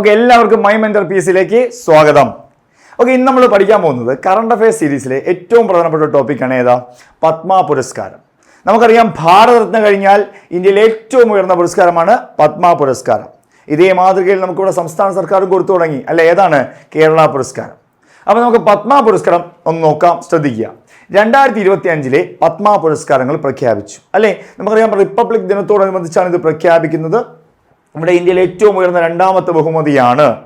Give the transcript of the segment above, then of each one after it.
Okay എല്ലാവർക്കും my mentor പീസിലേക്ക് സ്വാഗതം. Okay ഇന്ന് നമ്മൾ പഠിക്കാൻ പോകുന്നത് കറണ്ട് അഫയേഴ്സ് സീരീസിലെ ഏറ്റവും പ്രധാനപ്പെട്ട ടോപ്പിക്കാണ് ഏതാ? പത്മ പുരസ്കാരം. നമുക്കറിയാം ഭാരതരത്ന കഴിഞ്ഞാൽ ഇന്ത്യയിലെ ഏറ്റവും ഉയർന്ന പുരസ്കാരമാണ് പത്മ പുരസ്കാരം. ഇതേ മാതൃകയിൽ നമുക്കിവിടെ സംസ്ഥാന സർക്കാരും കൊടുത്തു തുടങ്ങി. അല്ല ഏതാണ്? കേരള പുരസ്കാരം. അപ്പോൾ നമുക്ക് പത്മ പുരസ്കാരം ഒന്ന് നോക്കാം ശ്രദ്ധിക്കുക. രണ്ടായിരത്തി ഇരുപത്തി അഞ്ചിലെ പത്മ പുരസ്കാരങ്ങൾ പ്രഖ്യാപിച്ചു. അല്ലേ നമുക്കറിയാം റിപ്പബ്ലിക് ദിനത്തോടനുബന്ധിച്ചാണ് ഇത് പ്രഖ്യാപിക്കുന്നത്. ഇവിടെ ഇന്ത്യയിലെ ഏറ്റവും ഉയർന്ന രണ്ടാമത്തെ ബഹുമതിയാണ്.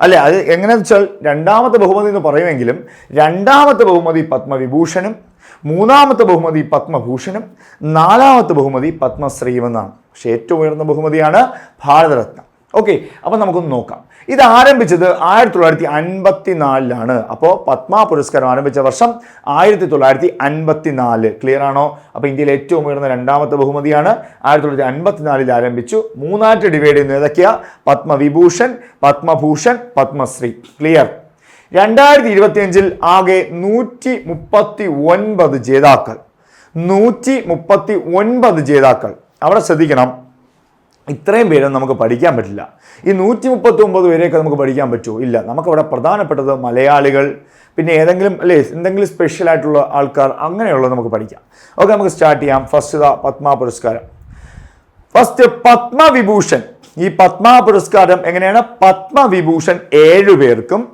അല്ലെ അത് എങ്ങനെ വെച്ചാൽ രണ്ടാമത്തെ ബഹുമതി എന്ന് പറയുമെങ്കിലും രണ്ടാമത്തെ ബഹുമതി പത്മവിഭൂഷണും മൂന്നാമത്തെ ബഹുമതി പത്മഭൂഷണും നാലാമത്തെ ബഹുമതി പത്മശ്രീ എന്നാണ്. പക്ഷേ ഏറ്റവും ഉയർന്ന ബഹുമതിയാണ് ഭാരതരത്ന. ഓക്കെ അപ്പോൾ നമുക്കൊന്ന് നോക്കാം. ഇത് ആരംഭിച്ചത് ആയിരത്തി തൊള്ളായിരത്തി അൻപത്തി നാലിലാണ് അപ്പോൾ പത്മ പുരസ്കാരം ആരംഭിച്ച വർഷം ആയിരത്തി തൊള്ളായിരത്തി അൻപത്തി നാല് ക്ലിയർ ആണോ? അപ്പോൾ ഇന്ത്യയിലെ ഏറ്റവും ഉയർന്ന രണ്ടാമത്തെ ബഹുമതിയാണ്. ആയിരത്തി തൊള്ളായിരത്തി അൻപത്തിനാലിൽ ആരംഭിച്ചു. മൂന്നായിട്ട് ഡിവൈഡ് ചെയ്യുന്നത് ഏതൊക്കെയാണ് പത്മവിഭൂഷൺ പത്മഭൂഷൺ പത്മശ്രീ. ക്ലിയർ രണ്ടായിരത്തി ഇരുപത്തിയഞ്ചിൽ ആകെ നൂറ്റി മുപ്പത്തി ഒൻപത് ജേതാക്കൾ. നൂറ്റി മുപ്പത്തി ഒൻപത് ജേതാക്കൾ. അവിടെ ശ്രദ്ധിക്കണം. ഇത്രയും പേരും നമുക്ക് പഠിക്കാൻ പറ്റില്ല. ഈ നൂറ്റി മുപ്പത്തി ഒമ്പത് പേരെയൊക്കെ നമുക്ക് പഠിക്കാൻ പറ്റുമോ ഇല്ല. നമുക്കവിടെ പ്രധാനപ്പെട്ടത് മലയാളികൾ പിന്നെ ഏതെങ്കിലും അല്ലേ എന്തെങ്കിലും സ്പെഷ്യൽ ആയിട്ടുള്ള ആൾക്കാർ അങ്ങനെയുള്ളത് നമുക്ക് പഠിക്കാം. ഓക്കെ നമുക്ക് സ്റ്റാർട്ട് ചെയ്യാം. ഫസ്റ്റ് ഇതാ പത്മ പുരസ്കാരം. ഫസ്റ്റ് പത്മവിഭൂഷൺ ഈ പത്മ പുരസ്കാരം എങ്ങനെയാണ്? പത്മവിഭൂഷൺ ഏഴ് പേർക്കും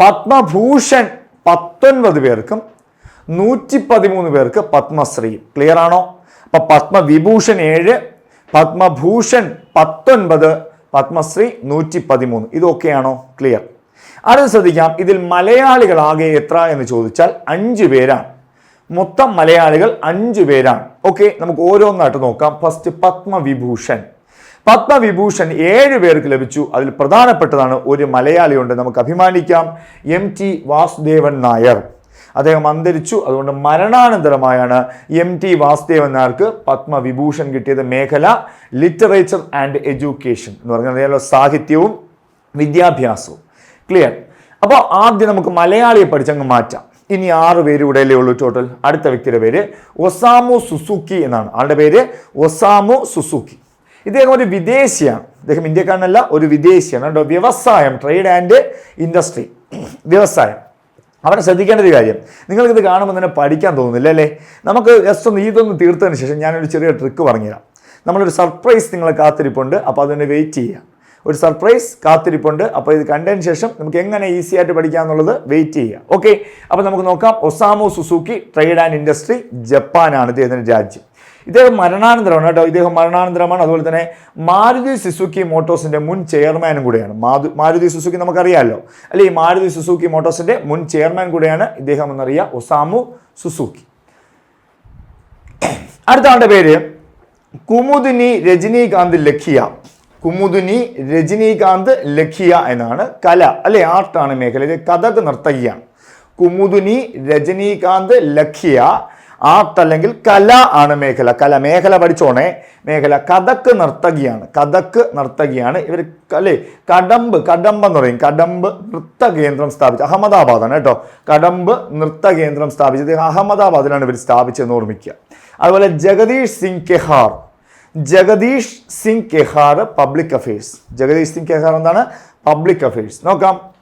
പത്മഭൂഷൺ പത്തൊൻപത് പേർക്കും നൂറ്റി പതിമൂന്ന് പേർക്ക് പത്മശ്രീ. ക്ലിയർ ആണോ? അപ്പൊ പത്മവിഭൂഷൺ ഏഴ് പത്മഭൂഷൺ പത്തൊൻപത് പത്മശ്രീ നൂറ്റി പതിമൂന്ന് ഇതൊക്കെയാണോ ക്ലിയർ അടുത്ത് ശ്രദ്ധിക്കാം. ഇതിൽ മലയാളികൾ ആകെ എത്ര എന്ന് ചോദിച്ചാൽ അഞ്ച് പേരാണ്. മൊത്തം മലയാളികൾ അഞ്ച് പേരാണ്. ഓക്കെ നമുക്ക് ഓരോന്നായിട്ട് നോക്കാം. ഫസ്റ്റ് പത്മവിഭൂഷൺ. പത്മവിഭൂഷൺ ഏഴ് പേർക്ക് ലഭിച്ചു. അതിൽ പ്രധാനപ്പെട്ടതാണ് ഒരു മലയാളിയുണ്ട്. നമുക്ക് അഭിമാനിക്കാം. M T Vasudevan Nair. അദ്ദേഹം അന്തരിച്ചു. അതുകൊണ്ട് മരണാനന്തരമായാണ് എം ടി വാസുദേവൻ നായർക്ക് പത്മവിഭൂഷൺ കിട്ടിയത് മേഖല ലിറ്ററേച്ചർ ആൻഡ് എഡ്യൂക്കേഷൻ എന്ന് പറഞ്ഞാൽ സാഹിത്യവും വിദ്യാഭ്യാസവും. ക്ലിയർ? അപ്പോൾ ആദ്യം നമുക്ക് മലയാളിയെ പഠിച്ചങ്ങ് മാറ്റാം. ഇനി ആറ് പേര് ഇവിടെയല്ലേ ഉള്ളൂ ടോട്ടൽ അടുത്ത വ്യക്തിയുടെ പേര് ഒസാമു സുസുക്കി എന്നാണ്. ആളുടെ പേര് ഒസാമു സുസുക്കി. ഇദ്ദേഹം ഒരു വിദേശിയാണ്. ഇദ്ദേഹം ഇന്ത്യക്കാരനല്ല ഒരു വിദേശിയാണ്. കേട്ടോ വ്യവസായം ട്രേഡ് ആൻഡ് ഇൻഡസ്ട്രി വ്യവസായം. അവിടെ ശ്രദ്ധിക്കേണ്ട ഒരു കാര്യം. നിങ്ങൾക്കിത് കാണുമ്പോൾ തന്നെ പഠിക്കാൻ തോന്നുന്നില്ല അല്ലേ? നമുക്ക് ജസ്റ്റ് ഒന്ന് ഇതൊന്ന് തീർത്തതിന് ശേഷം ഞാനൊരു ചെറിയ ട്രിക്ക് പറഞ്ഞുതരാം. നമ്മളൊരു സർപ്രൈസ് നിങ്ങളെ കാത്തിരിപ്പുണ്ട് അപ്പോൾ അതിന് വെയിറ്റ് ചെയ്യുക ഒരു സർപ്രൈസ് കാത്തിരിപ്പുണ്ട് അപ്പോൾ ഇത് കണ്ടതിന് ശേഷം നമുക്ക് എങ്ങനെ ഈസി ആയിട്ട് പഠിക്കാം എന്നുള്ളത് വെയിറ്റ് ചെയ്യുക ഓക്കെ അപ്പോൾ നമുക്ക് നോക്കാം. Osamu Suzuki trade and industry ജപ്പാനാണ് ഇദ്ദേഹത്തിന്റെ രാജ്യം? ഇദ്ദേഹം മരണാനന്തരമാണ് കേട്ടോ. ഇദ്ദേഹം മരണാനന്തരമാണ്. അതുപോലെ തന്നെ മാരുതി സുസുക്കി മോട്ടോഴ്സിന്റെ മുൻ ചെയർമാനും കൂടെയാണ്. മാതു മാരുതി സുസുക്കി നമുക്കറിയാമല്ലോ അല്ലെ ഈ മാരുതി സുസുക്കി മോട്ടോഴ്സിന്റെ മുൻ ചെയർമാൻ കൂടെയാണ് ഇദ്ദേഹം എന്നറിയാം ഒസാമു സുസുക്കി. അടുത്ത ആളുടെ പേര് കുമുദിനി രജനീകാന്ത് ലഖിയ. കുമുദിനി രജനീകാന്ത് ലഖിയ എന്നാണ് കല അല്ലെ ആർട്ടാണ് മേഖല ഇത് കഥക് നർത്തകിയാണ്. കുമുദിനി രജനീകാന്ത് ലഖിയ ആർട്ട് അല്ലെങ്കിൽ കല ആണ് മേഖല. കല മേഖല പഠിച്ചോണേ. മേഖല കഥക്ക് നർത്തകിയാണ്. കഥക്ക് നർത്തകിയാണ്. ഇവർ അല്ലേ? കടമ്പ് കടമ്പ് എന്ന് പറയും. കടമ്പ് നൃത്ത കേന്ദ്രം സ്ഥാപിച്ചു അഹമ്മദാബാദാണ് കേട്ടോ. കടമ്പ് നൃത്ത കേന്ദ്രം സ്ഥാപിച്ചത് അഹമ്മദാബാദിലാണ് ഇവർ സ്ഥാപിച്ചതെന്ന് ഓർമ്മിക്കുക. അതുപോലെ Jagdish Singh Khehar. Jagdish Singh Khehar public affairs. Jagdish Singh Khehar എന്താണ്? Public affairs. നോക്കാം.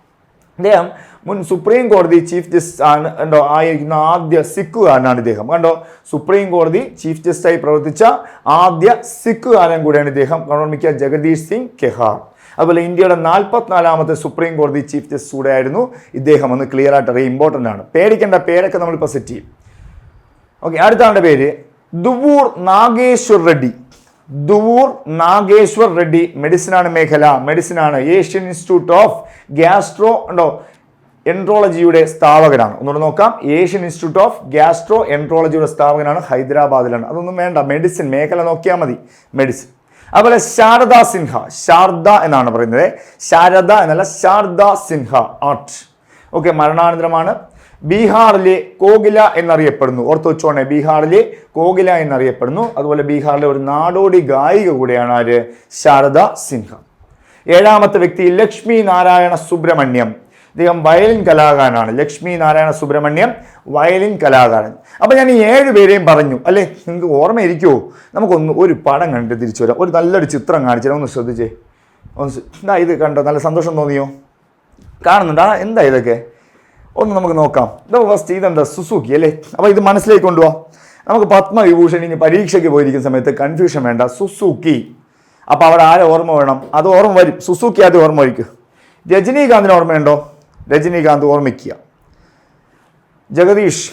അദ്ദേഹം മുൻ സുപ്രീം കോടതി ചീഫ് ജസ്റ്റിസ് ആണ് കണ്ടോ ആയിരിക്കുന്ന ആദ്യ സിഖുകാരനാണ് ഇദ്ദേഹം. കണ്ടോ സുപ്രീം കോടതി ചീഫ് ജസ്റ്റിസായി പ്രവർത്തിച്ച ആദ്യ സിഖുകാരൻ കൂടിയാണ് ഇദ്ദേഹം. മിക്ക ജഗദീഷ് സിംഗ് കെഹാർ. അതുപോലെ ഇന്ത്യയുടെ നാൽപ്പത്തിനാലാമത്തെ സുപ്രീം കോടതി ചീഫ് ജസ്റ്റിസ് കൂടെ ആയിരുന്നു ഇദ്ദേഹം. എന്ന് ക്ലിയർ ആയിട്ട് അറിയാം ഇമ്പോർട്ടന്റ് ആണ്. പേടിക്കേണ്ട പേരൊക്കെ നമ്മളിപ്പോൾ സെറ്റ് ചെയ്യും. ഓക്കെ അടുത്ത ആളുടെ പേര് ദുവൂർ നാഗേശ്വർ റെഡ്ഡി. ദുവൂർ നാഗേശ്വർ റെഡ്ഡി. മെഡിസിൻ ആണ് മേഖല. മെഡിസിൻ ആണ് ഏഷ്യൻ ഇൻസ്റ്റിറ്റ്യൂട്ട് ഓഫ് ഗ്യാസ്ട്രോ ഉണ്ടോ? എൻട്രോളജിയുടെ സ്ഥാപകനാണ്. ഒന്നുകൂടെ നോക്കാം. ഏഷ്യൻ ഇൻസ്റ്റിറ്റ്യൂട്ട് ഓഫ് ഗ്യാസ്ട്രോ എൻട്രോളജിയുടെ സ്ഥാപകനാണ് ഹൈദരാബാദിലാണ്. അതൊന്നും വേണ്ട. മെഡിസിൻ. മേഖല നോക്കിയാൽ മതി. മെഡിസിൻ. അതുപോലെ ശാരദ സിൻഹ. ശാരദ എന്നാണ് പറയുന്നത്. ശാരദ എന്നല്ല ശാരദ സിൻഹ. ആർട്ട്. ഓക്കെ മരണാനന്തരമാണ്. ബീഹാറിലെ കോകില എന്നറിയപ്പെടുന്നു. ഓർത്ത് വെച്ചോണേ ബീഹാറിലെ കോകില എന്നറിയപ്പെടുന്നു. അതുപോലെ ബീഹാറിലെ ഒരു നാടോടി ഗായിക കൂടെയാണ് ആര്? ശാരദ സിൻഹ. ഏഴാമത്തെ വ്യക്തി ലക്ഷ്മി നാരായണ സുബ്രഹ്മണ്യം. അദ്ദേഹം വയലിൻ കലാകാരനാണ്. ലക്ഷ്മി നാരായണ സുബ്രഹ്മണ്യം വയലിൻ കലാകാരൻ. അപ്പം ഞാൻ ഈ ഏഴ് പേരെയും പറഞ്ഞു. അല്ലേ? നിങ്ങൾക്ക് ഓർമ്മയിരിക്കുമോ നമുക്കൊന്ന് ഒരു പടം കണ്ടിട്ട് തിരിച്ചു വരാം. ഒരു നല്ലൊരു ചിത്രം കാണിച്ചു ഒന്ന് ശ്രദ്ധിച്ചേ. ഒന്ന് എന്താ ഇത് കണ്ടോ? നല്ല സന്തോഷം തോന്നിയോ? കാണുന്നുണ്ടോ. എന്താ ഇതൊക്കെ? ഒന്ന് നമുക്ക് നോക്കാം. ഇതാ ഫസ്റ്റ് ഇതെന്താ സുസുക്കി അല്ലേ? അപ്പോൾ ഇത് മനസ്സിലേക്ക് കൊണ്ടുപോവാം നമുക്ക് പത്മവിഭൂഷൺ ഇനി പരീക്ഷയ്ക്ക് പോയിരിക്കുന്ന സമയത്ത് കൺഫ്യൂഷൻ വേണ്ട. സുസുക്കി അപ്പോൾ അവിടെ ആരെ ഓർമ്മ വേണം? അത് ഓർമ്മ വരും. സുസുക്കി ആദ്യം ഓർമ്മ വയ്ക്കും രജനീകാന്തിന് ഓർമ്മയുണ്ടോ? രജനീകാന്ത് ഓർമ്മിക്കുക. ജഗദീഷ്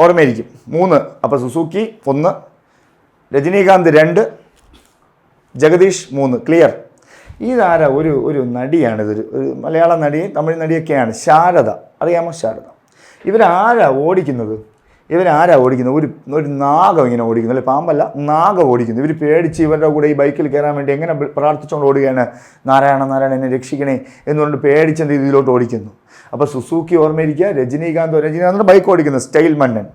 ഓർമ്മയിരിക്കും. മൂന്ന്. അപ്പോൾ സുസുക്കി ഒന്ന്. രജനീകാന്ത് രണ്ട്. ജഗദീഷ് മൂന്ന്. ക്ലിയർ ഇതാരാ ഒരു ഒരു നടിയാണിതൊരു ഒരു മലയാള നടി തമിഴ് നടിയൊക്കെയാണ്. ശാരദ. അറിയാമോ ശാരദ? ഇവരാരാ ഓടിക്കുന്നത്? ഇവരാരാ ഓടിക്കുന്നത്? ഒരു ഒരു നാഗം ഇങ്ങനെ ഓടിക്കുന്നു. അല്ലെ? പാമ്പല്ല നാഗം ഓടിക്കുന്നു. ഇവർ പേടിച്ച് ഇവരുടെ കൂടെ ഈ ബൈക്കിൽ കയറാൻ വേണ്ടി എങ്ങനെ പ്രാർത്ഥിച്ചുകൊണ്ട് ഓടുകയാണ്? നാരായണ നാരായണ എന്നെ രക്ഷിക്കണേ എന്നുകൊണ്ട് പേടിച്ചെന്ത് ഇതിലോട്ട് ഓടിക്കുന്നു. അപ്പോൾ സുസൂക്കി ഓർമ്മയിരിക്കുക രജനീകാന്ത് രജനീകാന്ത് ബൈക്ക് ഓടിക്കുന്നത് സ്റ്റൈൽ മണ്ണൻ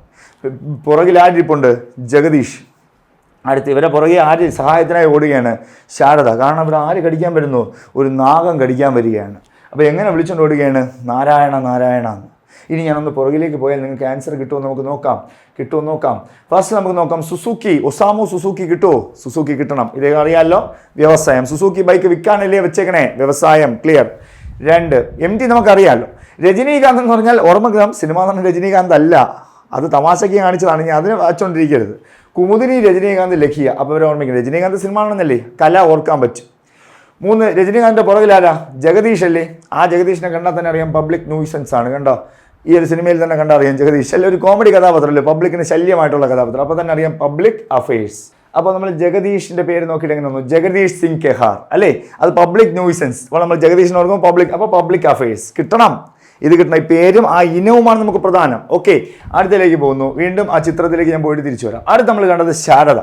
പുറകിൽ ആരിപ്പുണ്ട് ജഗദീഷ്. അടുത്ത് ഇവരെ പുറകെ ആര് സഹായത്തിനായി ഓടുകയാണ്? ശാരദ. കാരണം ഇവിടെ ആര് കടിക്കാൻ വരുന്നു? ഒരു നാഗം കടിക്കാൻ വരികയാണ്. അപ്പോൾ എങ്ങനെ വിളിച്ചുകൊണ്ട് ഓടുകയാണ്? നാരായണ നാരായണ ഇനി ഞാനൊന്ന് പുറകിലേക്ക് പോയാൽ നിങ്ങൾക്ക് ആൻസർ കിട്ടുമോ നമുക്ക് നോക്കാം. കിട്ടുമോ നോക്കാം. ഫസ്റ്റ് നമുക്ക് നോക്കാം സുസുക്കി ഒസാമോ സുസുക്കി കിട്ടുമോ സുസുക്കി കിട്ടണം. ഇതേ അറിയാമല്ലോ വ്യവസായം. സുസുക്കി ബൈക്ക് വിൽക്കാനല്ലേ വെച്ചേക്കണേ? വ്യവസായം. ക്ലിയർ രണ്ട് എം ടി നമുക്കറിയാമല്ലോ രജനീകാന്ത് എന്ന് പറഞ്ഞാൽ ഓർമ്മഗ്രാം സിനിമാ നടൻ രജനീകാന്ത് അല്ല. അത് തമാശയ്ക്ക് കാണിച്ചതാണ്. ഞാൻ അതിനെ വായിച്ചുകൊണ്ടിരിക്കരുത് കുമുദിനി രജനീകാന്ത് ലഖിയ. അപ്പോൾ അവരെ ഓർമ്മിക്കുന്നത് രജനീകാന്ത് സിനിമ ആണെന്നല്ലേ? കല ഓർക്കാൻ പറ്റും. മൂന്ന് രജനീകാന്തിന്റെ പുറകിലാരാ? ജഗദീഷ് അല്ലേ ആ ജഗദീഷിനെ കണ്ടാൽ തന്നെ അറിയാം പബ്ലിക് ന്യൂസൻസ് ആണ് കണ്ടോ? ഈ ഒരു സിനിമയിൽ തന്നെ കണ്ടാൽ അറിയാം ജഗദീഷ്. അല്ലെ? ഒരു കോമഡി കഥാപാത്രമല്ലേ? പബ്ലിക്കിന് ശല്യമായിട്ടുള്ള കഥാപാത്രം. അപ്പോൾ തന്നെ അറിയാം പബ്ലിക് അഫയേഴ്സ്. അപ്പോൾ നമ്മൾ ജഗദീഷിന്റെ പേര് നോക്കിയിട്ട് എങ്ങനെ തോന്നുന്നു ജഗദീഷ് സിംഗ് കെഹാർ. അല്ലേ? അത് പബ്ലിക് ന്യൂസൻസ്. അപ്പോൾ നമ്മൾ ജഗദീഷിനോർക്കും പബ്ലിക് അപ്പോൾ പബ്ലിക് അഫയേഴ്സ്. കിട്ടണം. ഇത് കിട്ടണം ഈ പേരും ആ ഇനവുമാണ് നമുക്ക് പ്രധാനം. ഓക്കെ അടുത്തതിലേക്ക് പോകുന്നു. വീണ്ടും ആ ചിത്രത്തിലേക്ക് ഞാൻ പോയിട്ട് തിരിച്ചു വരാം. അടുത്ത് നമ്മൾ കണ്ടത് ശാരദ.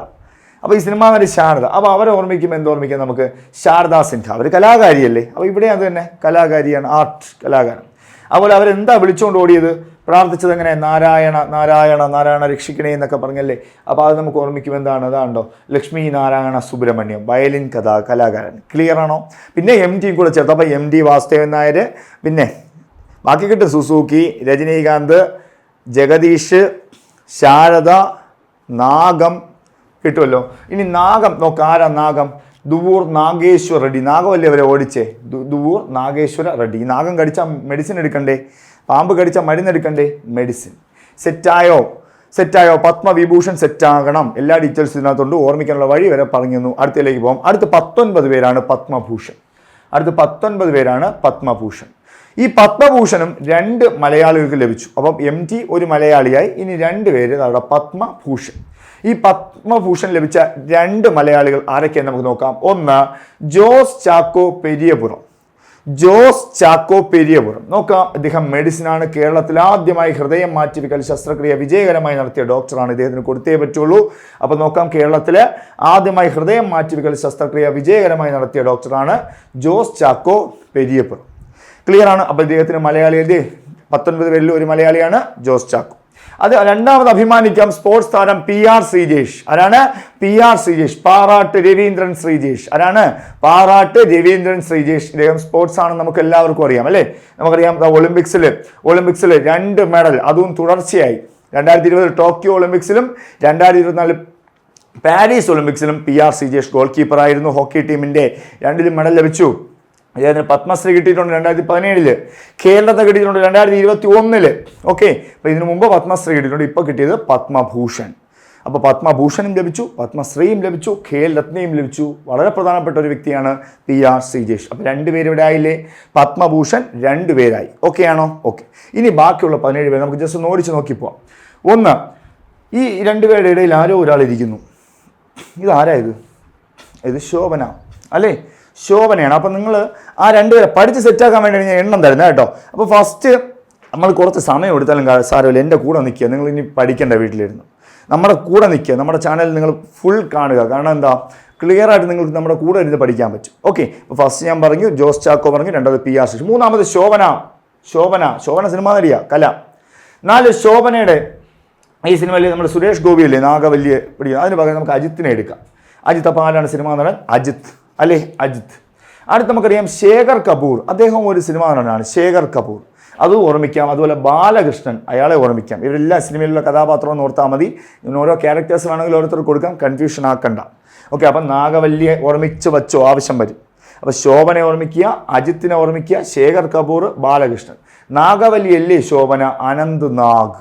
അപ്പോൾ ഈ സിനിമ വരെ ശാരദ. അപ്പോൾ അവരെ ഓർമ്മിക്കാം നമുക്ക്? ശാരദാ സിൻഹ. അവർ കലാകാരിയല്ലേ? അപ്പോൾ ഇവിടെ അത് തന്നെ കലാകാരിയാണ് ആർട്ട് കലാകാരൻ. അതുപോലെ അവരെന്താ വിളിച്ചുകൊണ്ട് ഓടിയത്? പ്രാർത്ഥിച്ചത് എങ്ങനെ? നാരായണ നാരായണ നാരായണ രക്ഷിക്കണേ എന്നൊക്കെ പറഞ്ഞല്ലേ? അപ്പോൾ അത് നമുക്ക് ഓർമ്മിക്കും എന്താണ്? അതാണ്ടോ ലക്ഷ്മി നാരായണ സുബ്രഹ്മണ്യം. വയലിൻ കഥാ കലാകാരൻ. ക്ലിയർ ആണോ? പിന്നെ എം ടിയും കൂടെ ചേർത്ത്. അപ്പോൾ എം ടി വാസുദേവൻ നായർ പിന്നെ ബാക്കി കിട്ടും. സുസൂക്കി രജനീകാന്ത് ജഗദീഷ് ശാരദ നാഗം കിട്ടുമല്ലോ. ഇനി നാഗം നോക്ക് ആരാ നാഗം? ദുവൂർ നാഗേശ്വര റെഡ്ഡി. നാഗമല്ലേ അവരെ ഓടിച്ചേ? ദുവൂർ നാഗേശ്വര റെഡ്ഡി. ഈ നാഗം കടിച്ചാൽ മെഡിസിൻ എടുക്കണ്ടേ? പാമ്പ് കടിച്ചാൽ മരുന്ന് എടുക്കണ്ടേ? മെഡിസിൻ സെറ്റായോ സെറ്റായോ പത്മവിഭൂഷൺ സെറ്റാകണം എല്ലാ ഡീറ്റെയിൽസ് ഇതിനകത്തുണ്ട്. ഓർമ്മിക്കാനുള്ള വഴി വരെ പറഞ്ഞു തന്നു അടുത്തതിലേക്ക് പോകാം അടുത്ത് പത്തൊൻപത് പേരാണ് പത്മഭൂഷൺ. അടുത്ത് പത്തൊൻപത് പേരാണ് പത്മഭൂഷൺ. ഈ പത്മഭൂഷണും രണ്ട് മലയാളികൾക്ക് ലഭിച്ചു. അപ്പം എം ടി ഒരു മലയാളിയായി ഇനി രണ്ട് പേര് അവിടെ പത്മഭൂഷൺ. ഈ പത്മഭൂഷൺ ലഭിച്ച രണ്ട് മലയാളികൾ ആരൊക്കെയെന്ന് നമുക്ക് നോക്കാം. ഒന്ന് ജോസ് ചാക്കോ പെരിയപുറം. ജോസ് ചാക്കോ പെരിയപുരം നോക്കാം അദ്ദേഹം മെഡിസിനാണ് കേരളത്തിൽ ആദ്യമായി ഹൃദയം മാറ്റിവെക്കൽ ശസ്ത്രക്രിയ വിജയകരമായി നടത്തിയ ഡോക്ടറാണ്. ഇദ്ദേഹത്തിന് കൊടുത്തേ പറ്റുള്ളൂ. അപ്പോൾ നോക്കാം കേരളത്തിൽ ആദ്യമായി ഹൃദയം മാറ്റിവെക്കൽ ശസ്ത്രക്രിയ വിജയകരമായി നടത്തിയ ഡോക്ടറാണ് ജോസ് ചാക്കോ പെരിയപുരം ക്ലിയർ ആണ്? അപ്പോൾ ഇദ്ദേഹത്തിന് മലയാളി മലയാളിയുടെ പത്തൊൻപത് പേരിൽ ഒരു മലയാളിയാണ് ജോസ് ചാക്കോ. അത് രണ്ടാമത് അഭിമാനിക്കാം സ്പോർട്സ് താരം പി ആർ ശ്രീജേഷ്. ആരാണ്? P R Sreejesh. Parattu Raveendran Sreejesh. ആരാണ്? പാറാട്ട് രവീന്ദ്രൻ ശ്രീജേഷ്. ഇദ്ദേഹം സ്പോർട്സ് ആണ് നമുക്ക് എല്ലാവർക്കും അറിയാം അല്ലേ? നമുക്കറിയാം ഒളിമ്പിക്സിൽ ഒളിമ്പിക്സിൽ രണ്ട് മെഡൽ അതും തുടർച്ചയായി. രണ്ടായിരത്തി ഇരുപത് ടോക്കിയോ ഒളിമ്പിക്സിലും രണ്ടായിരത്തി ഇരുപത്തിനാല് പാരീസ് ഒളിമ്പിക്സിലും പി ആർ ശ്രീജേഷ് ഗോൾ കീപ്പറായിരുന്നു ഹോക്കി ടീമിന്റെ രണ്ടിലും മെഡൽ ലഭിച്ചു. അദ്ദേഹത്തിന് പത്മശ്രീ കിട്ടിയിട്ടുണ്ട് രണ്ടായിരത്തി പതിനേഴിൽ. കേരളത്തെ കിട്ടിയിട്ടുണ്ട് രണ്ടായിരത്തി ഇരുപത്തി ഒന്നിൽ ഓക്കെ അപ്പോൾ ഇതിനു മുമ്പ് പത്മശ്രീ കിട്ടിയിട്ടുണ്ട്. ഇപ്പോൾ കിട്ടിയത് പത്മഭൂഷൺ. അപ്പോൾ പത്മഭൂഷണും ലഭിച്ചു പത്മശ്രീയും ലഭിച്ചു ഖേൽ രത്നയും ലഭിച്ചു. വളരെ പ്രധാനപ്പെട്ട ഒരു വ്യക്തിയാണ് പി ആർ ശ്രീജേഷ്. അപ്പോൾ രണ്ടുപേരും ഇവിടെ ആയില്ലേ? പത്മഭൂഷൺ രണ്ടുപേരായി. ഓക്കെ ആണോ? ഓക്കെ ഇനി ബാക്കിയുള്ള പതിനേഴ് പേര് നമുക്ക് ജസ്റ്റ് ഓടിച്ച് നോക്കിപ്പോവാം ഒന്ന് ഈ രണ്ടുപേരുടെ ഇടയിൽ ആരോ ഒരാൾ ഇരിക്കുന്നു ഇതാരാ ഇത്? ഇത് ശോഭന. അല്ലേ? ശോഭനയാണ്. അപ്പോൾ നിങ്ങൾ ആ രണ്ടുപേരെ പഠിച്ച് സെറ്റാക്കാൻ വേണ്ടി ഞാൻ എണ്ണം തരുന്നത് കേട്ടോ. അപ്പോൾ ഫസ്റ്റ് നമ്മൾ കുറച്ച് സമയം എടുത്താലും സാരമില്ല. എന്റെ കൂടെ നിൽക്കുക നിങ്ങൾ ഇനി പഠിക്കേണ്ട വീട്ടിലിരുന്നു. നമ്മുടെ കൂടെ നിൽക്കുക നമ്മുടെ ചാനൽ നിങ്ങൾ ഫുൾ കാണുക. കാരണം എന്താ? ക്ലിയർ ആയിട്ട് നിങ്ങൾക്ക് നമ്മുടെ കൂടെ ഇരുന്ന് പഠിക്കാൻ പറ്റും. ഓക്കെ അപ്പോൾ ഫസ്റ്റ് ഞാൻ പറഞ്ഞു ജോസ് ചാക്കോ പറഞ്ഞു രണ്ടാമത് പി ആർ ശിശു മൂന്നാമത് ശോഭന. ശോഭന. ശോഭന സിനിമ നടിയ. കല. നാല് ശോഭനയുടെ ഈ സിനിമയിൽ നമ്മൾ സുരേഷ് ഗോപിയല്ലേ? നാഗവല്യ പിടിക്കുന്നത് അതിന് പകരം നമുക്ക് അജിത്തിനെ എടുക്കാം. അജിത്ത് അപ്പോൾ ആരാണ് സിനിമ നടൻ? അജിത്ത്. അല്ലേ അജിത് അടുത്ത് നമുക്കറിയാം ശേഖർ കപൂർ. അദ്ദേഹം ഒരു സിനിമ നടനാണ് ശേഖർ കപൂർ. അത് ഓർമ്മിക്കാം. അതുപോലെ ബാലകൃഷ്ണൻ അയാളെ ഓർമ്മിക്കാം. ഇവരെല്ലാ സിനിമയിലുള്ള കഥാപാത്രം എന്ന് ഓർത്താൽ മതി. ഓരോ ക്യാരക്ടേഴ്സ് വേണമെങ്കിൽ ഓരോരുത്തർ കൊടുക്കാം കൺഫ്യൂഷൻ ആക്കണ്ട. ഓക്കെ അപ്പം നാഗവല്ലിയെ ഓർമ്മിച്ച് വച്ചോ ആവശ്യം വരും. അപ്പോൾ ശോഭനെ ഓർമ്മിക്കുക അജിത്തിനെ ഓർമ്മിക്കുക ശേഖർ കപൂർ ബാലകൃഷ്ണൻ. നാഗവല്ലി അല്ലേ ശോഭന? അനന്ത് നാഗ്.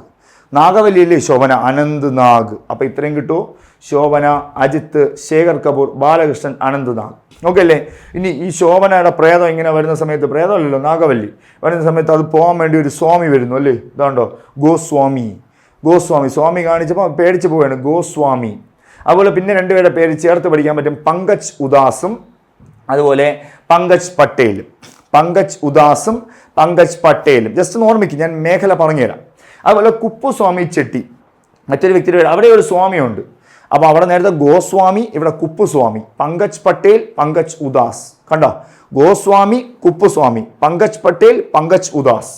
നാഗവല്ലി അല്ലേ ശോഭന? അനന്ത് നാഗ്. അപ്പോൾ ഇത്രയും കിട്ടുമോ ശോഭന അജിത്ത് ശേഖർ കപൂർ ബാലകൃഷ്ണൻ അനന്ത് നാഗ്. ഓക്കെ അല്ലേ ഇനി ഈ ശോഭനയുടെ പ്രേതം ഇങ്ങനെ വരുന്ന സമയത്ത് പ്രേതമല്ലല്ലോ നാഗവല്ലി. വരുന്ന സമയത്ത് അത് പോകാൻ വേണ്ടി ഒരു സ്വാമി വരുന്നു അല്ലേ? ഇതാണ്ടോ? ഗോസ്വാമി. ഗോസ്വാമി. സ്വാമി കാണിച്ചപ്പോൾ പേടിച്ച് പോവുകയാണ് ഗോസ്വാമി. അതുപോലെ പിന്നെ രണ്ടുപേരുടെ പേര് ചേർത്ത് പഠിക്കാൻ പറ്റും. പങ്കജ് ഉദാസും അതുപോലെ പങ്കജ് പട്ടേലും. പങ്കജ് ഉദാസും പങ്കജ് പട്ടേലും. ജസ്റ്റ് ഒന്ന് ഓർമ്മിക്കും ഞാൻ മേഖല പറഞ്ഞുതരാം. അതുപോലെ കുപ്പുസ്വാമി ചെട്ടി. മറ്റൊരു വ്യക്തിയുടെ അവിടെ ഒരു സ്വാമിയുണ്ട്. അപ്പോൾ അവിടെ നേരത്തെ ഗോസ്വാമി ഇവിടെ കുപ്പുസ്വാമി. പങ്കജ് പട്ടേൽ പങ്കജ് ഉദാസ്. കണ്ടോ? ഗോസ്വാമി കുപ്പുസ്വാമി. പങ്കജ് പട്ടേൽ പങ്കജ് ഉദാസ്.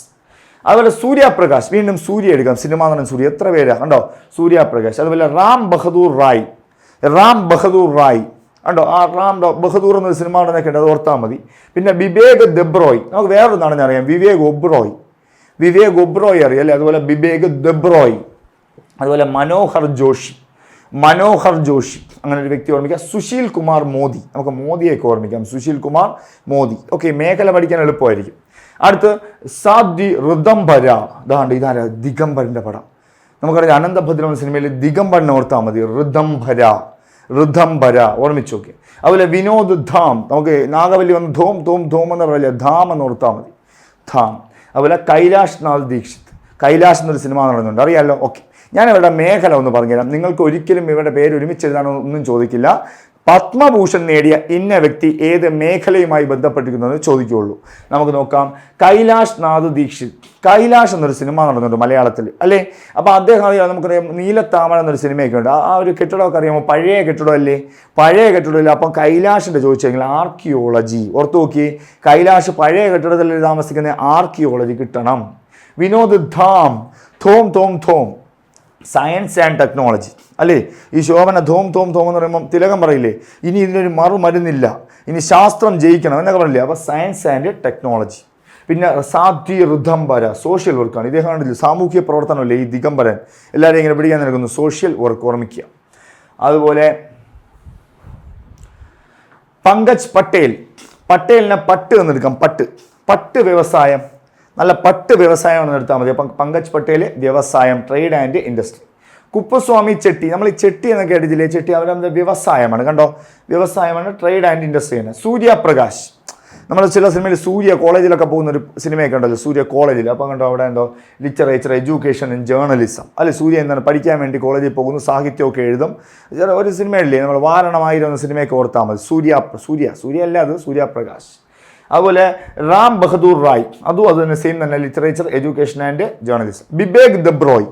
അതുപോലെ സൂര്യപ്രകാശ്. വീണ്ടും സൂര്യ എടുക്കാം. സിനിമാ നടൻ സൂര്യ. എത്ര പേരാ? കണ്ടോ? സൂര്യപ്രകാശ്. അതുപോലെ റാം ബഹദൂർ റായ്. റാം ബഹദൂർ റായ്. കണ്ടോ? ആ റാം ബഹദൂർ എന്നൊരു സിനിമ നടനൊക്കെ ഉണ്ട് അത് ഓർത്താൽ മതി. പിന്നെ വിവേക് ദെബ്രോയ്. നമുക്ക് വേറൊരു നടനെ അറിയാം. വിവേക് ഒബ്രോയ്. വിവേക് ഒബ്രോയ് അറിയാം അല്ലേ? അതുപോലെ വിവേക് ദെബ്രോയ്. അതുപോലെ മനോഹർ ജോഷി. മനോഹർ ജോഷി അങ്ങനെ ഒരു വ്യക്തി ഓർമ്മിക്കാം സുശീൽ കുമാർ മോദി. നമുക്ക് മോദിയൊക്കെ ഓർമ്മിക്കാം. സുശീൽ കുമാർ മോദി. ഓക്കെ മേഖല പഠിക്കാൻ എളുപ്പമായിരിക്കും. അടുത്ത് സാദ്വി ഋതംബര ഇതാണ്ട് ഇതാര? ദിഗംബരന്റെ പടം. നമുക്കറിയാം അനന്തഭദ്ര സിനിമയിൽ ദിഗംബരനെ ഓർത്താൽ മതി. ഋതംബര ഋതംബര ഓർമ്മിച്ചു നോക്കി അതുപോലെ വിനോദ് ധാം. നമുക്ക് നാഗവല്ലി വന്ന് ധോം ധോം ധോം എന്ന് പറയില്ല ധാം എന്ന് ഓർത്താൽ മതി. ധാം. അതുപോലെ കൈലാഷ് നാഥ് ദീക്ഷിത്. കൈലാഷ് എന്നൊരു സിനിമ നടന്നുണ്ട് അറിയാമല്ലോ ഓക്കെ. ഞാൻ ഇവരുടെ മേഖല ഒന്ന് പറഞ്ഞുതരാം. നിങ്ങൾക്ക് ഒരിക്കലും ഇവരുടെ പേര് ഒരുമിച്ച് എഴുതാനോ ഒന്നും ചോദിക്കില്ല. പത്മഭൂഷൺ നേടിയ ഇന്ന വ്യക്തി ഏത് മേഖലയുമായി ബന്ധപ്പെട്ടിരിക്കുന്നത് ചോദിക്കുകയുള്ളൂ. നമുക്ക് നോക്കാം. കൈലാഷ് നാഥ് ദീക്ഷിത്. കൈലാഷ് എന്നൊരു സിനിമ നടന്നുണ്ട് മലയാളത്തിൽ അല്ലേ? അപ്പോൾ അദ്ദേഹം അറിയാം നമുക്കറിയാം നീലത്താമര എന്നൊരു സിനിമയൊക്കെ ഉണ്ട്. ആ- ആ ഒരു കെട്ടിടമൊക്കെ അറിയാമോ? പഴയ കെട്ടിടമല്ലേ പഴയ കെട്ടിടമില്ല അപ്പം കൈലാഷിന്റെ ചോദിച്ചെങ്കിൽ ആർക്കിയോളജി. ഓർത്തു നോക്കി കൈലാഷ് പഴയ കെട്ടിടത്തിൽ താമസിക്കുന്ന ആർക്കിയോളജി കിട്ടണം. വിനോദ് ധാം. തോം തോം തോം സയൻസ് ആൻഡ് ടെക്നോളജി അല്ലേ? ഈ ശോഭന ധോം തോം തോം എന്ന് പറയുമ്പോൾ തിലകം പറയില്ലേ? ഇനി ഇതിനൊരു മറുമരുന്നില്ല ഇനി ശാസ്ത്രം ജയിക്കണം എന്നൊക്കെ പറയില്ലേ? അപ്പോൾ സയൻസ് ആൻഡ് ടെക്നോളജി പിന്നെ സാധ്വി ഋതംബര സോഷ്യൽ വർക്കാണ് ഇദ്ദേഹം കണ്ടില്ല? സാമൂഹ്യ പ്രവർത്തനമല്ലേ ഈ ദിഗംബരൻ? എല്ലാവരും ഇങ്ങനെ പിടിക്കാൻ നിൽക്കുന്നു. സോഷ്യൽ വർക്ക് ഓർമ്മിക്കുക. അതുപോലെ പങ്കജ് പട്ടേൽ. പട്ടേലിനെ പട്ട് എന്നെടുക്കാം പട്ട്. പട്ട് വ്യവസായം. നല്ല പട്ട് വ്യവസായം എന്ന് എടുത്താൽ മതി. അപ്പം പങ്കജ് പട്ടേൽ വ്യവസായം trade and industry Kuppuswamy Chetty നമ്മൾ ഈ ചെട്ടി എന്നൊക്കെ കേട്ടിട്ടില്ലേ? ചെട്ടി അവരുടെ വ്യവസായമാണ് കണ്ടോ? വ്യവസായമാണ് ട്രേഡ് ആൻഡ് ഇൻഡസ്ട്രി തന്നെ സൂര്യപ്രകാശ്. നമ്മൾ ചില സിനിമയിൽ സൂര്യ കോളേജിലൊക്കെ പോകുന്ന ഒരു സിനിമയൊക്കെ ഉണ്ടല്ലോ സൂര്യ കോളേജിൽ അപ്പം കണ്ടോ അവിടെ എന്തോ ലിറ്ററേച്ചർ എഡ്യൂക്കേഷൻ ആൻഡ് ജേർണലിസം അല്ലെ സൂര്യ എന്താണ് പഠിക്കാൻ വേണ്ടി കോളേജിൽ പോകുന്നു സാഹിത്യമൊക്കെ എഴുതും. ഒരു സിനിമയല്ലേ നമ്മൾ വാരണമായിരുന്ന സിനിമയൊക്കെ ഓർത്താൽ മതി. സൂര്യ സൂര്യ സൂര്യ അല്ല അത് സൂര്യപ്രകാശ്. അതുപോലെ റാം ബഹദൂർ റായ് അതും അത് തന്നെ സെയിം തന്നെ literature education and journalism Bibek Debroy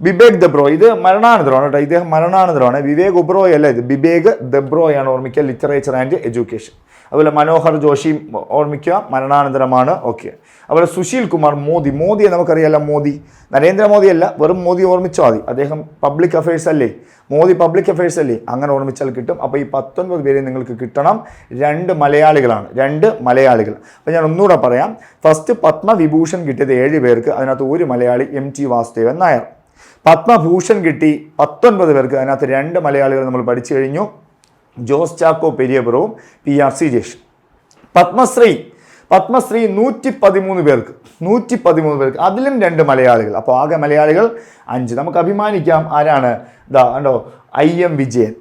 Bibek Debroy ഇത് മരണാനന്തരമാണ് കേട്ടോ. ഇദ്ദേഹം മരണാനന്തരമാണ്. വിവേക് ഉബ്രോയ് അല്ല ഇത്. ബിബേക് ദബ്രോയ് ആണ് ഓർമ്മിക്കുക ലിറ്ററേച്ചർ ആൻഡ് എഡ്യൂക്കേഷൻ അതുപോലെ മനോഹർ ജോഷി ഓർമ്മിക്കുക മരണാനന്തരമാണ്. ഓക്കെ അതുപോലെ സുശീൽ കുമാർ മോദി. മോദിയെ നമുക്കറിയാലോ മോദി. നരേന്ദ്രമോദി അല്ല വെറും മോദി ഓർമ്മിച്ചാൽ മതി. അദ്ദേഹം പബ്ലിക് അഫയേഴ്സ് അല്ലേ? മോദി പബ്ലിക് അഫയേഴ്സ് അല്ലേ? അങ്ങനെ ഓർമ്മിച്ചാൽ കിട്ടും. അപ്പോൾ ഈ പത്തൊൻപത് പേരെ നിങ്ങൾക്ക് കിട്ടണം. രണ്ട് മലയാളികളാണ്. രണ്ട് മലയാളികൾ. അപ്പോൾ ഞാൻ ഒന്നുകൂടെ പറയാം. ഫസ്റ്റ് പത്മവിഭൂഷൺ കിട്ടിയത് ഏഴ് പേർക്ക്. അതിനകത്ത് ഒരു മലയാളി എം ടി വാസുദേവൻ നായർ. പത്മഭൂഷൺ കിട്ടി പത്തൊൻപത് പേർക്ക്. അതിനകത്ത് രണ്ട് മലയാളികൾ നമ്മൾ പഠിച്ചു കഴിഞ്ഞു. ജോസ് ചാക്കോ പെരിയപുറവും പി ആർ സി ജേഷ്. പത്മശ്രീ പത്മശ്രീ നൂറ്റി പതിമൂന്ന് പേർക്ക് നൂറ്റി പതിമൂന്ന് പേർക്ക്. അതിലും രണ്ട് മലയാളികൾ. അപ്പോൾ ആകെ മലയാളികൾ അഞ്ച്. നമുക്ക് അഭിമാനിക്കാം ആരാണ്? ഇതാ കണ്ടോ? I M Vijayan.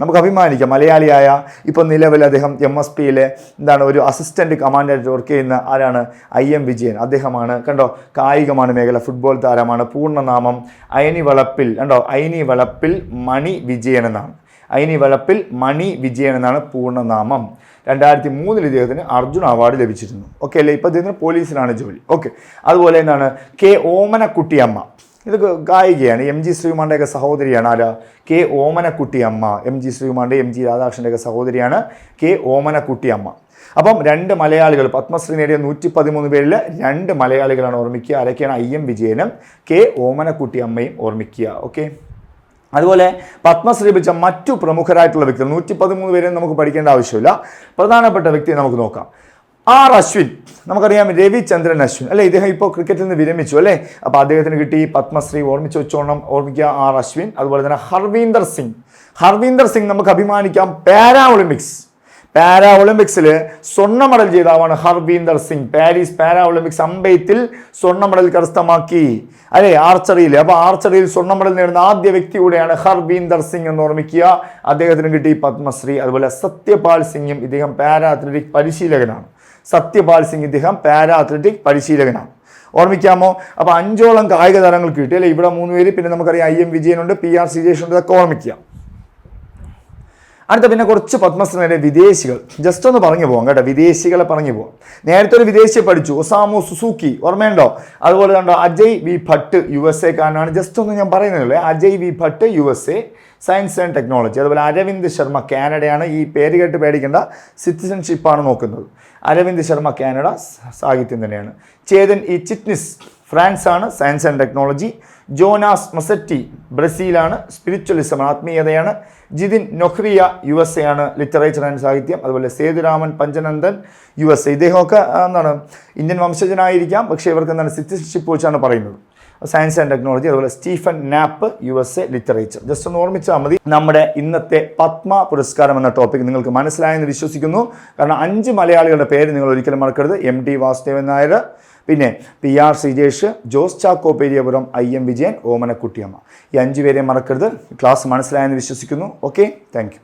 നമുക്ക് അഭിമാനിക്കാം. മലയാളിയായ ഇപ്പോൾ നിലവിൽ അദ്ദേഹം എം എസ് പിയിലെ എന്താണ് ഒരു അസിസ്റ്റന്റ് കമാൻഡായിട്ട് വർക്ക് ചെയ്യുന്ന ആരാണ്? I M Vijayan. അദ്ദേഹമാണ് കണ്ടോ? കായികമാണ് മേഖല ഫുട്ബോൾ താരമാണ്. പൂർണനാമം അയനി വളപ്പിൽ കണ്ടോ? അയനി വളപ്പിൽ മണി വിജയൻ എന്നാണ്. അയനി വളപ്പിൽ മണി വിജയൻ എന്നാണ് പൂർണനാമം. രണ്ടായിരത്തി മൂന്നിൽ ഇദ്ദേഹത്തിന് അർജുന അവാർഡ് ലഭിച്ചിരുന്നു. ഓക്കെ അല്ലേ? ഇപ്പോൾ ഇദ്ദേഹത്തിന് പോലീസിലാണ് ജോലി. ഓക്കെ അതുപോലെ എന്താണ്? കെ ഓമനക്കുട്ടിയമ്മ. ഇത് ഗായികയാണ്. എം ജി ശ്രീകുമാറിന്റെയൊക്കെ സഹോദരിയാണ് ആരാ? കെ ഓമനക്കുട്ടിയമ്മ. എം ജി ശ്രീകുമാറിന്റെ എം ജി രാധാകൃഷ്ണന്റെയൊക്കെ സഹോദരിയാണ് കെ ഓമനക്കുട്ടിയമ്മ. അപ്പം രണ്ട് മലയാളികൾ പത്മശ്രീ നേടിയ നൂറ്റി പതിമൂന്ന് പേരിൽ രണ്ട് മലയാളികളാണ് ഓർമ്മിക്കുക. ആരൊക്കെയാണ്? ഐ എം വിജയനും കെ ഓമനക്കുട്ടി അമ്മയും ഓർമ്മിക്കുക. ഓക്കെ അതുപോലെ പത്മശ്രീ പിച്ച മറ്റു പ്രമുഖരായിട്ടുള്ള വ്യക്തികൾ നൂറ്റി പതിമൂന്ന് പേരെ നമുക്ക് പഠിക്കേണ്ട ആവശ്യമില്ല. പ്രധാനപ്പെട്ട വ്യക്തിയെ നമുക്ക് നോക്കാം. ആർ അശ്വിൻ നമുക്കറിയാം രവിചന്ദ്രൻ അശ്വിൻ. അല്ലെ ഇദ്ദേഹം ഇപ്പോൾ ക്രിക്കറ്റിൽ നിന്ന് വിരമിച്ചു അല്ലേ? അപ്പോൾ അദ്ദേഹത്തിന് കിട്ടി പത്മശ്രീ ഓർമ്മിച്ച് വെച്ചോണം ഓർമ്മിക്കുക ആർ അശ്വിൻ. അതുപോലെ തന്നെ ഹർവീന്ദർ സിംഗ്. ഹർവീന്ദർ സിംഗ് നമുക്ക് അഭിമാനിക്കാം പാരാ ഒളിമ്പിക്സ് പാരാ ഒളിമ്പിക്സിൽ സ്വർണ medal ജേതാവാണ് Harvinder Singh. Paris para Olympics അമ്പയത്തിൽ സ്വർണ മെഡൽ കരസ്ഥമാക്കി. അല്ലെ ആർച്ചറിയിൽ. അപ്പൊ ആർച്ചറിയിൽ സ്വർണ മെഡൽ നേടുന്ന ആദ്യ വ്യക്തി കൂടെയാണ് ഹർബീന്ദർ സിംഗ് എന്ന് ഓർമ്മിക്കുക. അദ്ദേഹത്തിന് കിട്ടി പത്മശ്രീ അതുപോലെ സത്യപാൽ സിംഗും ഇദ്ദേഹം പാരാ അത്ലറ്റിക് പരിശീലകനാണ്. സത്യപാൽ സിംഗ് ഇദ്ദേഹം പാരാ അത്ലറ്റിക് പരിശീലകനാണ്. ഓർമ്മിക്കാമോ? അപ്പൊ അഞ്ചോളം കായിക താരങ്ങൾ കിട്ടി. അല്ലെ ഇവിടെ മൂന്ന് പേര് പിന്നെ നമുക്കറിയാം ഐ എം വിജയനുണ്ട് പി ആർ സിജേഷ് ഉണ്ട് ഇതൊക്കെ ഓർമ്മിക്കുക. അടുത്ത പിന്നെ കുറച്ച് പത്മശ്രീയുടെ വിദേശികൾ. ജസ്റ്റ് ഒന്ന് പറഞ്ഞു പോകാം കേട്ടോ. വിദേശികളെ പറഞ്ഞു പോകാം നേരത്തെ ഒരു വിദേശിയെ പഠിച്ചു. ഒസാമു സുസൂക്കി ഓർമ്മയുണ്ടോ? അതുപോലെ കണ്ടോ Ajay V Bhatt U S A കാരനാണ്. Just ഒന്ന് ഞാൻ പറയുന്നില്ലേ Ajay V Bhatt U S A science and technology അതുപോലെ അരവിന്ദ് ശർമ്മ കാനഡയാണ്. ഈ പേര് കേട്ട് പേടിക്കേണ്ട സിറ്റിസൺഷിപ്പാണ് നോക്കുന്നത്. അരവിന്ദ് ശർമ്മ കാനഡ സാഹിത്യം തന്നെയാണ്. ചേതൻ ഇ ചിറ്റ്നിസ് ഫ്രാൻസ് ആണ് science and technology Jonas Masetti ബ്രസീലാണ്. Spiritualism ആത്മീയതയാണ്. Jitin Nohria U S A ആണ് ലിറ്ററേച്ചർ ആൻഡ് സാഹിത്യം. അതുപോലെ Sethuraman Panchanathan U S A ഇദ്ദേഹമൊക്കെ എന്താണ് ഇന്ത്യൻ വംശജനായിരിക്കാം പക്ഷേ ഇവർക്ക് എന്താണ് സിറ്റിസൺഷിപ്പ് വെച്ചാണ് പറയുന്നത്. സയൻസ് ആൻഡ് ടെക്നോളജി അതുപോലെ Stephen Knapp U S A literature. Just ഒന്ന് ഓർമ്മിച്ചാൽ മതി നമ്മുടെ ഇന്നത്തെ പത്മ പുരസ്കാരം എന്ന ടോപ്പിക് നിങ്ങൾക്ക് മനസ്സിലായെന്ന് വിശ്വസിക്കുന്നു. കാരണം അഞ്ച് മലയാളികളുടെ പേര് നിങ്ങൾ ഒരിക്കലും മറക്കരുത്. എം ടി വാസുദേവൻ നായർ പിന്നെ P R Sreejesh Jose Chacko Periyapuram I M Vijayan Omanakuttyamma. ഈ അഞ്ച് പേരെ മറക്കരുത്. ക്ലാസ് മനസ്സിലായെന്ന് വിശ്വസിക്കുന്നു. Okay thank